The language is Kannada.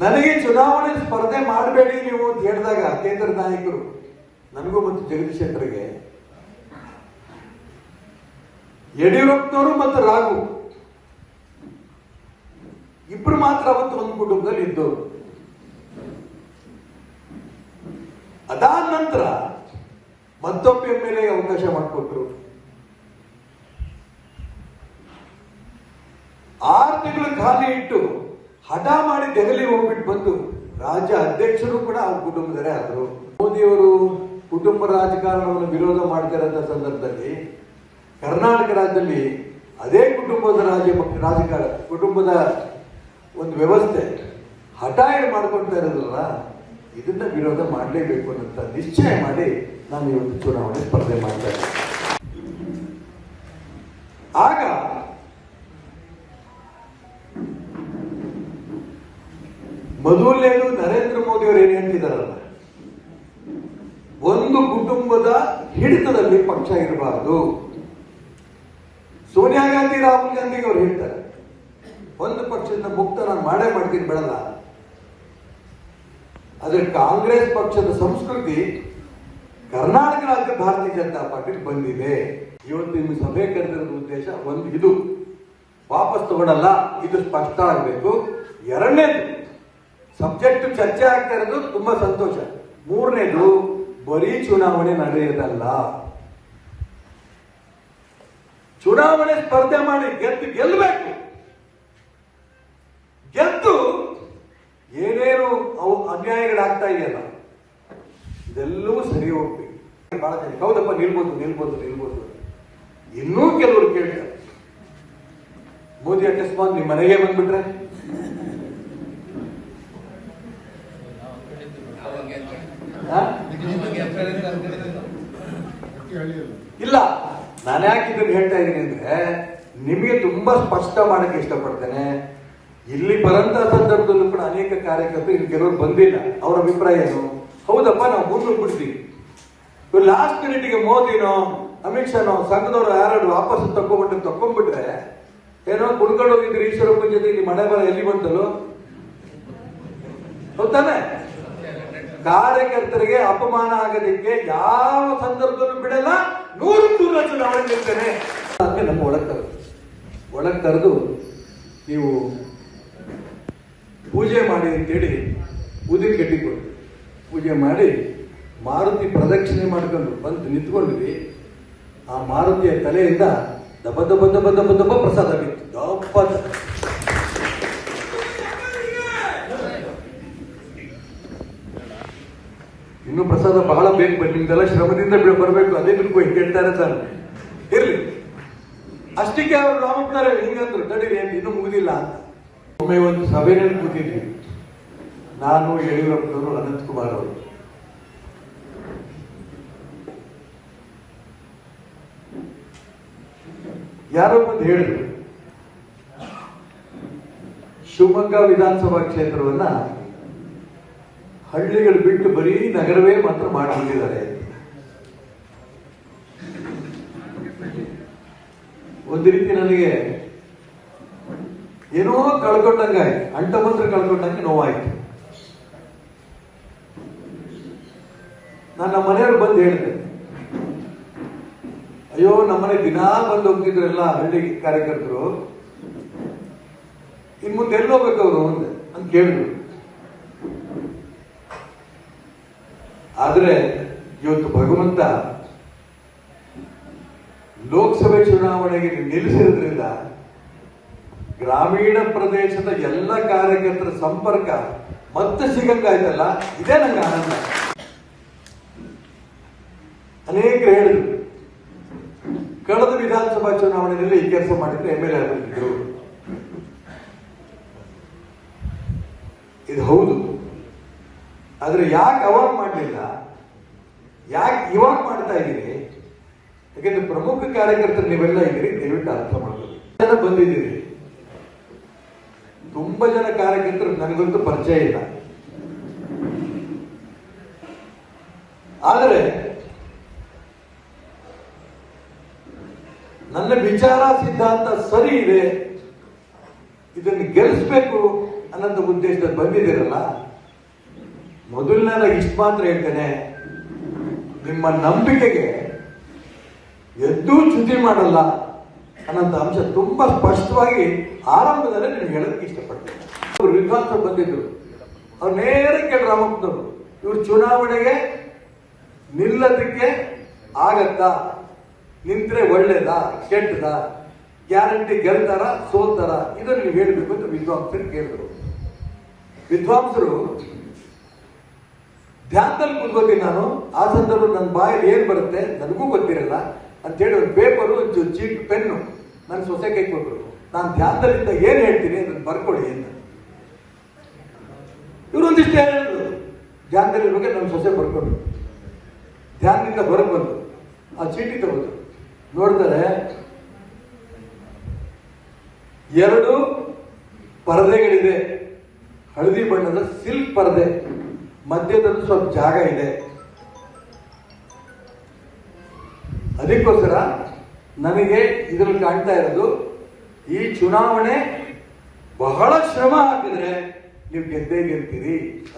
ನನಗೆ ಚುನಾವಣೆ ಸ್ಪರ್ಧೆ ಮಾಡಬೇಡಿ ನೀವು ಅಂತ ಹೇಳಿದಾಗ ಕೇಂದ್ರ ನಾಯಕರು, ನನಗೂ ಮತ್ತು ಜಗದೀಶ್ ಶೆಟ್ಟರ್ಗೆ ಯಡಿಯೂರಪ್ಪನವರು ಮತ್ತು ರಾಘು, ಇಬ್ರು ಮಾತ್ರ ಅವತ್ತು ಒಂದು ಕುಟುಂಬದಲ್ಲಿ ಇದ್ದವರು. ಅದಾದ ನಂತರ ಮತ್ತೊಬ್ಬ ಎಂ ಎಲ್ ಅವಕಾಶ ಮಾಡಿಕೊಟ್ರು. ಆರು ತಿಂಗಳು ಖಾಲಿ ಇಟ್ಟು ಹಠ ಮಾಡಿ ದೆಹಲಿ ಹೋಗ್ಬಿಟ್ಟು ಬಂದು ರಾಜ್ಯ ಅಧ್ಯಕ್ಷರು ಕೂಡ ಅವ್ರ ಕುಟುಂಬದವರೇ ಆದರು. ಮೋದಿಯವರು ಕುಟುಂಬ ರಾಜಕಾರಣವನ್ನು ವಿರೋಧ ಮಾಡ್ತಿರೋಂಥ ಸಂದರ್ಭದಲ್ಲಿ ಕರ್ನಾಟಕ ರಾಜ್ಯದಲ್ಲಿ ಅದೇ ಕುಟುಂಬದ ರಾಜ್ಯ ರಾಜಕಾರಣ, ಕುಟುಂಬದ ಒಂದು ವ್ಯವಸ್ಥೆ ಹಠ ಏನು ಮಾಡ್ಕೊಳ್ತಾ ಇರೋದಲ್ಲ, ಇದನ್ನ ವಿರೋಧ ಮಾಡಲೇಬೇಕು ಅನ್ನೋಂಥ ನಿಶ್ಚಯ ಮಾಡಿ ನಾನು ಇವತ್ತು ಚುನಾವಣೆ ಸ್ಪರ್ಧೆ ಮಾಡ್ತಾ ಇದ್ದೀನಿ. ಆಗ ಮೊದಲನೇದು ನರೇಂದ್ರ ಮೋದಿ ಅವರು ಏನು ಹೇಳ್ತಿದಾರಲ್ಲ ಒಂದು ಕುಟುಂಬದ ಹಿಡಿತದಲ್ಲಿ ಪಕ್ಷ ಇರಬಾರದು. ಸೋನಿಯಾ ಗಾಂಧಿ, ರಾಹುಲ್ ಗಾಂಧಿಗೆ ಅವ್ರು ಹೇಳ್ತಾರೆ, ಒಂದು ಪಕ್ಷದಿಂದ ಮುಕ್ತ ನಾನು ಮಾಡೇ ಮಾಡ್ತೀನಿ, ಬಿಡಲ್ಲ. ಆದರೆ ಕಾಂಗ್ರೆಸ್ ಪಕ್ಷದ ಸಂಸ್ಕೃತಿ ಕರ್ನಾಟಕ ರಾಜ್ಯ ಭಾರತೀಯ ಜನತಾ ಪಾರ್ಟಿ ಬಂದಿದೆ. ಇವತ್ತು ನಿಮ್ಮ ಸಭೆ ಕರೆದಿರೋ ಉದ್ದೇಶ ಒಂದು ಇದು. ವಾಪಸ್ ತಗೊಳ್ಳಲ್ಲ ಇದು ಸ್ಪಷ್ಟ ಆಗಬೇಕು. ಎರಡನೇದು ಸಬ್ಜೆಕ್ಟ್ ಚರ್ಚೆ ಆಗ್ತಾ ಇರೋದು ತುಂಬಾ ಸಂತೋಷ. ಮೂರನೇದು, ಬರೀ ಚುನಾವಣೆ ನಡೆಯೋದಲ್ಲ. ಚುನಾವಣೆ ಸ್ಪರ್ಧೆ ಮಾಡಿ ಗೆದ್ದು ಗೆಲ್ಲಬೇಕು ಗೆದ್ದು ಏನೇನು ಅವು ಅನ್ಯಾಯಗಳಾಗ್ತಾ ಇದೆಯಲ್ಲ, ಇದೆಲ್ಲವೂ ಸರಿ ಹೋಗ್ಬೇಕು. ಬಹಳ ಜನ ಹೌದಪ್ಪ, ನಿಲ್ಬೋದು ನಿಲ್ಬೋದು ನಿಲ್ಬೋದು. ಇನ್ನೂ ಕೆಲವರು ಕೇಳ್ತಾರೆ. ಮೋದಿ ಅಕಸ್ಮಾತ್ ನಿಮ್ಮ ಮನೆಗೆ ಬಂದ್ಬಿಟ್ರೆ ಆ? ಇಲ್ಲ, ನಾನು ಯಾಕೆ ಇದನ್ನು ಹೇಳ್ತಾ ಇದ್ದೀನಿ ಅಂದ್ರೆ ನಿಮಗೆ ತುಂಬಾ ಸ್ಪಷ್ಟ ಮಾಡಕ್ಕೆ ಇಷ್ಟಪಡ್ತೇನೆ. ಇಲ್ಲಿ ಬರಂತ ಸಂದರ್ಭದಲ್ಲೂ ಕೂಡ ಅನೇಕ ಕಾರ್ಯಕರ್ತರು ಇಲ್ಲಿ ಕೆಲವರು ಬಂದಿಲ್ಲ. ಅವರ ಅಭಿಪ್ರಾಯ ಏನು? ಹೌದಪ್ಪ, ನಾವು ಮುಂದೆ ಬಿಡ್ತೀವಿ. ಲಾಸ್ಟ್ ಮಿನಿಟ್ಗೆ ಮೋದಿನೋ, ಅಮಿತ್ ಶಾನೋ, ಸಂಘದವ್ರು ಯಾರು ವಾಪಸ್ ತಕೊಂಡ್ಬಿಟ್ಟು ತಕೊಂಡ್ಬಿಟ್ರೆ ಏನೋ ಕುಡ್ಕೊಂಡು ಹೋಗಿದ್ರು ಈಶ್ವರಪ್ಪನ ಜೊತೆ ಇಲ್ಲಿ ಮಳೆ ಬರ ಎಲ್ಲಿ ಬಂತಲ್ಲೋ? ಹೌದಾನೆ ಕಾರ್ಯಕರ್ತರಿಗೆ ಅಪಮಾನ ಆಗಲಿಕ್ಕೆ ಯಾವ ಸಂದರ್ಭದಲ್ಲೂ ಬಿಡಲ್ಲ. ನೂರು ನೂರ ಚುನಾವಣೆ ನಿಲ್ತೇನೆ ನಮ್ಮ ಒಳಗೆ ಕರೆದು. ಒಳಗೆ ಕರೆದು ನೀವು ಪೂಜೆ ಮಾಡಿ ಅಂತೇಳಿ ಉದಿ ಕಟ್ಟಿಕೊಂಡು ಪೂಜೆ ಮಾಡಿ ಮಾರುತಿ ಪ್ರದಕ್ಷಿಣೆ ಮಾಡ್ಕೊಂಡು ಬಂದು ನಿಂತ್ಕೊಂಡ್ವಿ ಆ ಮಾರುತಿಯ ತಲೆಯಿಂದ ದಬ ದಬ ದಬ ದಬ ದಬ ಪ್ರಸಾದ ಬಿತ್ತು. ದಪ್ಪ ಅಂತ. ಇನ್ನು ಪ್ರಸಾದ ಬಹಳ ಬೇಕು ನಿಮ್ದೆಲ್ಲ ಶ್ರಮದಿಂದ ಬರಬೇಕು, ಅದೇ ನಿಮ್ಗೂ ಕೇಳ್ತಾರೆ ಸರ್ ಇರ್ಲಿ. ಅಷ್ಟಕ್ಕೆ ಅವರು ರಾಮಪ್ಪನವ್ರೆ, ಹಿಂಗಂದ್ರು ಇನ್ನೂ ಮುಗಿದಿಲ್ಲ ಅಂತ. ಒಮ್ಮೆ ಒಂದು ಸಭೆನಲ್ಲಿ ಕೂತಿದ್ವಿ. ನಾನು, ಯಡಿಯೂರಪ್ಪನವರು, ಅನಂತ್ ಕುಮಾರ್ ಅವರು. ಯಾರೋ ಬಂದು ಹೇಳಿದ್ರು, ಶಿವಮೊಗ್ಗ ವಿಧಾನಸಭಾ ಕ್ಷೇತ್ರವನ್ನ ಹಳ್ಳಿಗಳು ಬಿಟ್ಟು ಬರೀ ನಗರವೇ ಮಾತ್ರ ಮಾಡಿಬಿಟ್ಟಿದ್ದಾರೆ. ಒಂದು ರೀತಿ ನನಗೆ ಏನೋ ಕಳ್ಕೊಂಡಂಗ ಅಂಟ ಮಂತ್ರ ಕಳ್ಕೊಂಡಂಗೆ ನೋವಾಯ್ತು. ನನ್ನ ಮನೆಯವ್ರು ಬಂದು ಹೇಳಿದೆ. ಅಯ್ಯೋ ನಮ್ಮನೆ ದಿನಾ ಬಂದು ಹೋಗ್ತಿದ್ರಲ್ಲ ಹಳ್ಳಿ ಕಾರ್ಯಕರ್ತರು. ಇನ್ ಮುಂದೆ ಎಲ್ಲಿ ಹೋಗ್ಬೇಕು ಅವರು ಅಂತ ಕೇಳಿದ್ರು. ಆದ್ರೆ ಇವತ್ತು ಭಗವಂತ ಲೋಕಸಭೆ ಚುನಾವಣೆಗೆ ನಿಲ್ಲಿಸಿರೋದ್ರಿಂದ ಗ್ರಾಮೀಣ ಪ್ರದೇಶದ ಎಲ್ಲ ಕಾರ್ಯಕರ್ತರ ಸಂಪರ್ಕ ಮತ್ತೆ ಸಿಗಂಗಾಯ್ತಲ್ಲ ಇದೇ ನಂಗೆ ಆನಂದ. ಅನೇಕರು ಹೇಳಿದ್ರು, ಕಳೆದ ವಿಧಾನಸಭಾ ಚುನಾವಣೆಯಲ್ಲಿ ಈ ಕೆಲಸ ಮಾಡಿದ್ರೆ ಎಂ ಎಲ್ ಎ ಆಗಿದ್ರು ಇದು ಹೌದು. ಆದ್ರೆ ಯಾಕೆ ಅವಾಗ ಮಾಡಲಿಲ್ಲ? ಯಾಕೆ ಇವಾಗ ಮಾಡ್ತಾ ಇದ್ದೀರಿ? ಯಾಕಂದ್ರೆ ಪ್ರಮುಖ ಕಾರ್ಯಕರ್ತರು ನೀವೆಲ್ಲ ಇದ್ದೀರಿ, ದಯವಿಟ್ಟು ಅರ್ಥ ಮಾಡ್ಕೊಳ್ಳಿ. ಜನ ಬಂದಿದ್ದೀರಿ. ತುಂಬಾ ಜನ ಕಾರ್ಯಕರ್ತರು ನನಗಂತೂ ಪರಿಚಯ ಇಲ್ಲ. ಆದರೆ, ನನ್ನ ವಿಚಾರ ಸಿದ್ಧಾಂತ ಸರಿ ಇದೆ, ಇದನ್ನು ಗೆಲ್ಲಿಸ್ಬೇಕು ಅನ್ನೋದು ಉದ್ದೇಶದಲ್ಲಿ ಬಂದಿದ್ದೀರಲ್ಲ ಮೊದಲನೇದಾಗಿ ಇಷ್ಟು ಮಾತ್ರ ಹೇಳ್ತೇನೆ. ನಿಮ್ಮ ನಂಬಿಕೆಗೆ ಎದ್ದು ಚ್ಯುತಿ ಮಾಡಲ್ಲ ಅನ್ನೋಂಥ ಅಂಶ ತುಂಬಾ ಸ್ಪಷ್ಟವಾಗಿ ಆರಂಭದಲ್ಲೇ ನಿಮ್ಗೆ ಹೇಳೋದಕ್ಕೆ ಇಷ್ಟಪಡ್ತೇನೆ. ಅವರು ವಿದ್ವಾಂಸರು ಬಂದಿದ್ರು. ಅವ್ರು ನೇರ ಕೇಳಿ ರಾಮಪ್ಪನವರು ಇವ್ರು ಚುನಾವಣೆಗೆ ನಿಲ್ಲದಕ್ಕೆ ಆಗತ್ತಾ? ನಿಂತ್ರೆ ಒಳ್ಳೇದಾ? ಕೆಟ್ಟದಾ? ಗ್ಯಾರಂಟಿ ಗೆಲ್ತಾರ? ಸೋಲ್ತಾರ? ಇದನ್ನು ನೀವು ಹೇಳಬೇಕು ಅಂತ ವಿದ್ವಾಂಸರು ಕೇಳಿದ್ರು. ವಿದ್ವಾಂಸರು ಧ್ಯಾನದಲ್ಲಿ ಕುಂದ್ಕೋತೀನಿ ನಾನು, ಆ ಸಂದರ್ಭ ನನ್ನ ಬಾಯಲ್ಲಿ ಏನು ಬರುತ್ತೆ ನನಗೂ ಗೊತ್ತಿರಲ್ಲ. ಅಂತೇಳಿ ಒಂದು ಪೇಪರು ಚೀಟ್ ಪೆನ್ನು ನನ್ನ ಸೊಸೆ ಕೈ ಕೊಟ್ಟರು ನಾನು ಧ್ಯಾನದಲ್ಲಿಂದ ಏನು ಹೇಳ್ತೀನಿ ಅದನ್ನು ಬರ್ಕೊಳ್ಳಿ ಅಂತ. ಇವರು ಒಂದಿಷ್ಟು ಹೇಳಿದ್ರು. ಧ್ಯಾನದಲ್ಲಿ ಬಗ್ಗೆ ನನ್ನ ಸೊಸೆ ಬರ್ಕೊಂಡು ಧ್ಯಾನದಿಂದ ಹೊರಗೆ ಬಂದು. ಆ ಚೀಟಿ ತಗೊಂಡು. ನೋಡಿದರೆ ಎರಡು ಪರದೆಗಳಿದೆ. ಹಳದಿ ಬಣ್ಣದ ಸಿಲ್ಕ್ ಪರದೆ. ಮಧ್ಯದಲ್ಲಿ ಸ್ವಲ್ಪ ಜಾಗ ಇದೆ. ಅದಕ್ಕೋಸ್ಕರ ನನಗೆ ಇದರಲ್ಲಿ ಕಾಣ್ತಾ ಇರೋದು, ಈ ಚುನಾವಣೆ ಬಹಳ ಶ್ರಮ ಹಾಕಿದ್ರೆ ನೀವು ಗೆದ್ದೇ ಗೆಲ್ತೀರಿ.